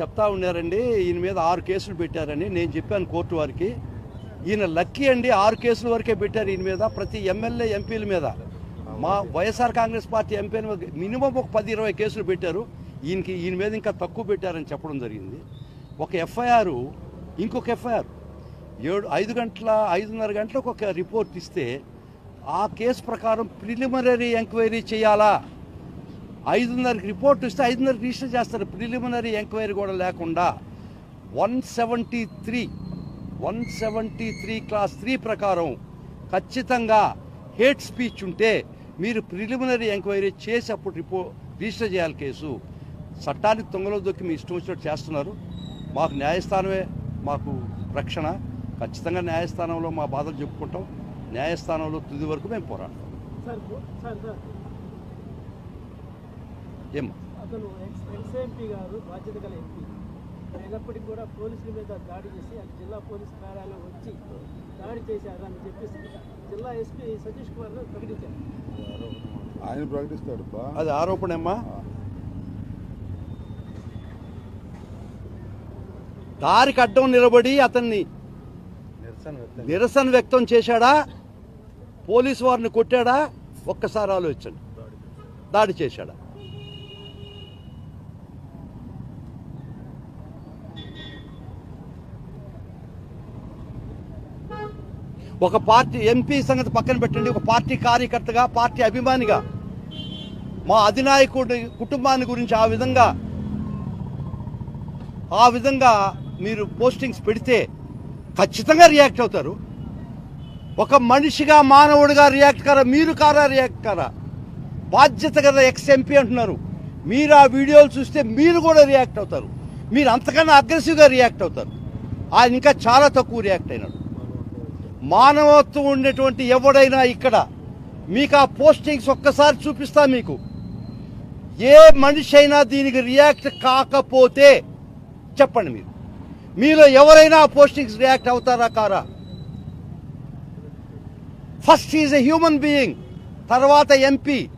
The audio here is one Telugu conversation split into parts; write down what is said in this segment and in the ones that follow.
చెప్తా ఉన్నారండి ఈయన మీద ఆరు కేసులు పెట్టారని నేను చెప్పాను కోర్టు వారికి. ఈయన లక్కీ అండి ఆరు కేసుల వరకే పెట్టారు ఈయన మీద ప్రతి ఎమ్మెల్యే ఎంపీల మీద. మా YSR Congress party MP minimum ఒక పది ఇరవై కేసులు పెట్టారు. ఈయనకి ఈయన మీద ఇంకా తక్కువ పెట్టారని చెప్పడం జరిగింది. ఒక ఎఫ్ఐఆర్ ఇంకొక ఎఫ్ఐఆర్. ఏడు ఐదు గంటల ఐదున్నర గంటలకు ఒక రిపోర్ట్ ఇస్తే ఆ కేసు ప్రకారం ప్రిలిమినరీ ఎంక్వైరీ చేయాలా? ఐదున్నరకి రిపోర్ట్ ఇస్తే ఐదున్నరకి రిజిస్టర్ చేస్తారు. ప్రిలిమినరీ ఎంక్వైరీ కూడా లేకుండా one seventy three one seventy three clause three ప్రకారం ఖచ్చితంగా హేట్ స్పీచ్ ఉంటే మీరు ప్రిలిమినరీ ఎంక్వైరీ చేసి అప్పుడు రిపో రిజిస్టర్ చేయాలి కేసు. చట్టానికి తొంగలో దొక్కి మీ ఇష్టం వచ్చినట్టు చేస్తున్నారు. మాకు న్యాయస్థానమే మాకు రక్షణ. ఖచ్చితంగా న్యాయస్థానంలో మా బాధలు చెప్పుకుంటాం. న్యాయస్థానంలో తుది వరకు మేము పోరాడతాం. ఏమ్మా అతను ఎక్స్ ఎక్స్ ఎంపీ గారు బాధ్యత గల ఎంపీ. అయినప్పటికీ కూడా పోలీసుల మీద దాడి చేసి అది జిల్లా పోలీస్ కార్యాలయం వచ్చి దాడి చేశారని చెప్పేసి జిల్లా ఎస్పీ సతీష్ కుమార్ గారు ప్రకటించారు. ఆయన ప్రకటిస్తాడు అది ఆరోపణ అమ్మా దారికి అడ్డం నిలబడి అతన్ని నిరసన వ్యక్తం చేశాడా? పోలీసు వారిని కొట్టాడా? ఒక్కసారి ఆలోచించండి. దాడి చేశాడా? ఒక పార్టీ ఎంపీ సంగతి పక్కన పెట్టండి. ఒక పార్టీ కార్యకర్తగా పార్టీ అభిమానిగా మా అధినాయకుడి కుటుంబాన్ని గురించి ఆ విధంగా ఆ విధంగా మీరు పోస్టింగ్స్ పెడితే ఖచ్చితంగా రియాక్ట్ అవుతారు. ఒక మనిషిగా మానవుడిగా రియాక్ట్ కారా మీరు కారా రియాక్ట్ కారా? బాధ్యత కదా ఎక్స్ ఎంపీ అంటున్నారు. మీరు ఆ వీడియోలు చూస్తే మీరు కూడా రియాక్ట్ అవుతారు. మీరు అంతకన్నా అగ్రెసివ్గా రియాక్ట్ అవుతారు. ఆయన ఇంకా చాలా తక్కువ రియాక్ట్ అయినాడు. మానవత్వం ఉండేటువంటి ఎవడైనా ఇక్కడ మీకు ఆ పోస్టింగ్స్ ఒక్కసారి చూపిస్తా మీకు. ఏ మనిషి అయినా దీనికి రియాక్ట్ కాకపోతే చెప్పండి మీరు. మీలో ఎవరైనా ఆ పోస్టింగ్స్ రియాక్ట్ అవుతారా కారా? First is a human being తర్వాత ఎంపీ.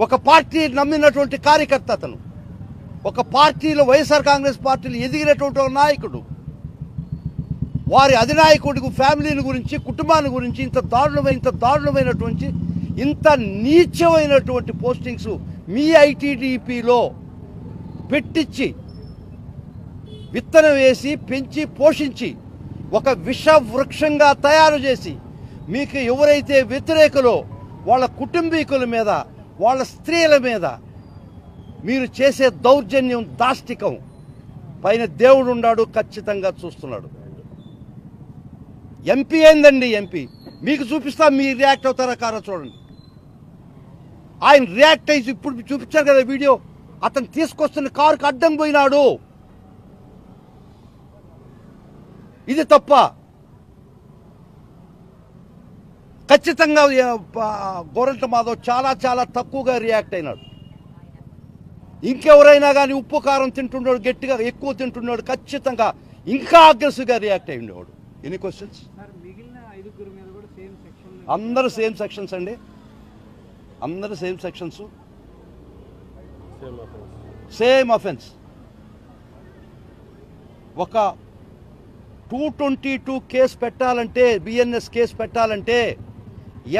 ఒక పార్టీ నమ్మినటువంటి కార్యకర్త అతను. ఒక పార్టీలో వైఎస్ఆర్ కాంగ్రెస్ పార్టీలో ఎదిగినటువంటి ఒక నాయకుడు. వారి అధినాయకుడికి ఫ్యామిలీని గురించి కుటుంబాన్ని గురించి ఇంత దారుణమైన ఇంత దారుణమైనటువంటి ఇంత నీచమైనటువంటి పోస్టింగ్స్ మీ ఐటీడీపీలో పెట్టించి విత్తనం వేసి పెంచి పోషించి ఒక విష వృక్షంగా తయారు చేసి మీకు ఎవరైతే వ్యతిరేకులో వాళ్ళ కుటుంబీకుల మీద వాళ్ళ స్త్రీల మీద మీరు చేసే దౌర్జన్యం దాష్టికం పైన దేవుడు ఉన్నాడు ఖచ్చితంగా చూస్తున్నాడు. ఎంపీ ఏందండి ఎంపీ మీకు చూపిస్తా మీరు రియాక్ట్ అవుతారా కారా చూడండి. ఆయన రియాక్ట్ అయ్యి ఇప్పుడు చూపించారు కదా వీడియో. అతను తీసుకొస్తున్న కారుకి అడ్డం పోయినాడు. ఇది తప్ప ఖచ్చితంగా గోరంట మాధవ్ చాలా చాలా తక్కువగా రియాక్ట్ అయినాడు. ఇంకెవరైనా కానీ ఉప్పు కారం తింటున్నాడు గట్టిగా ఎక్కువ తింటున్నాడు ఖచ్చితంగా ఇంకా అగ్రెసివ్గా రియాక్ట్ అయి ఎనీ క్వశ్చన్స్ అందరూ సేమ్ సెక్షన్స్ అండి. అందరూ సేమ్ సెక్షన్స్ సేమ్ అఫెన్స్ ఒక టూ ట్వంటీ టూ కేసు పెట్టాలంటే బిఎన్ఎస్ కేసు పెట్టాలంటే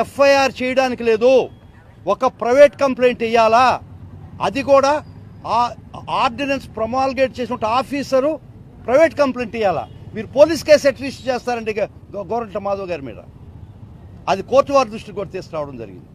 ఎఫ్ఐఆర్ చేయడానికి లేదు. ఒక ప్రైవేట్ కంప్లైంట్ ఇవ్వాలా అది కూడా ఆ ఆర్డినెన్స్ ప్రొమాల్గేట్ చేసిన ఆఫీసరు ప్రైవేట్ కంప్లైంట్ ఇవ్వాలా మీరు పోలీస్ కేసు ఎట్ రిజిస్టర్ చేస్తారండి గవర్నమెంట్ మాధవ్ గారి మీద. అది కోర్టు వారి దృష్టికి కూడా తీసుకురావడం జరిగింది.